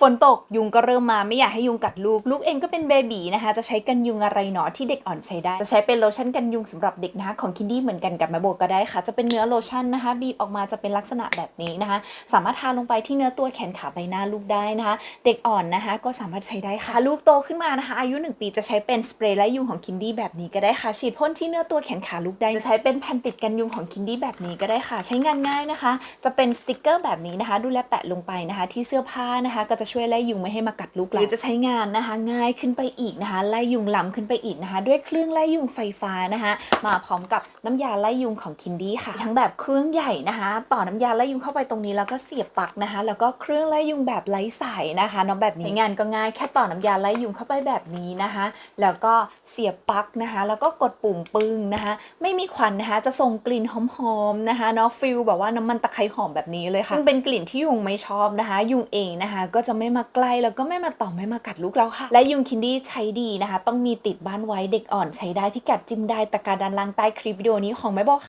ฝนตกยุงก็เริ่มมาไม่อยากให้ยุงกัดลูก ลูกเองก็เป็นเบบีนะคะจะใช้กันยุงอะไรหนอที่เด็กอ่อนใช้ได้ จะใช้เป็นโลชั่นกันยุงสำหรับเด็กนะคะของคินดี้เหมือนกันกับแม่โบก็ได้ค่ะ จะเป็นเนื้อโลชั่นนะคะบีบออกมาจะเป็นลักษณะแบบนี้นะคะ สามารถทาลงไปที่เนื้อตัวแขนขาใบหน้าลูกได้นะคะ เด็กอ่อนนะคะก็สามารถใช้ได้ค่ะ ลูกโตขึ้นมานะคะ อายุ 1 ปีจะใช้เป็นสเปรย์ไล่ยุงของคินดี้แบบนี้ก็ได้ค่ะ ฉีดพ่นที่เนื้อตัวแขนขาลูกได้ จะใช้เป็นแผ่นติดกันยุงของคินดี้แบบนี้ก็ได้ค่ะ ใช้งานง่ายนะคะ จะเป็นสติกเกอร์แบบนี้นะคะ ดูแลแปะลงไปนะคะ ที่เสื้อผ้านะคะก็จะช่วยไล่ยุงไม่ให้มากัดลูกเราหรือจะใช้งานนะคะ ง่ายขึ้นไปอีกนะคะไล่ยุงล้ำขึ้นไปอีกนะคะ ด้วยเครื่องไล่ยุงไฟฟ้านะคะ มาพร้อมกับน้ำยาไล่ยุงของคินดี้ค่ะ ทั้งแบบเครื่องใหญ่นะคะ ต่อน้ำยาไล่ยุงเข้าไปตรงนี้แล้วก็เสียบปลั๊กนะคะ แล้วก็เครื่องไล่ยุงแบบไร้สายนะคะเนาะแบบนี้ใช้งานก็ง่ายแค่ต่อน้ำยาไล่ยุงเข้าไปแบบนี้นะคะ แล้วก็เสียบปลั๊กนะคะ แล้วก็กดปุ่มปึ้งนะคะ ไม่มีควันนะคะจะส่งกลิ่นหอมๆนะคะเนาะฟิลแบบว่าน้ำมันตะไคร้หอมแบบนี้เลยค่ะซึ่งเป็นกลิ่นที่ยุงไม่ชอบนะคะ ยุงเองนะคะ ก็จะไม่มาใกล้แล้วก็ไม่มาต่อไม่มากัดลูกเราค่ะ และยุงคินดี้ใช้ดีนะคะ ต้องมีติดบ้านไว้เด็กอ่อนใช้ได้พิกัดจิ้มได้ตะการด้านล่างใต้คลิปวิดีโอนี้ของแม่บอก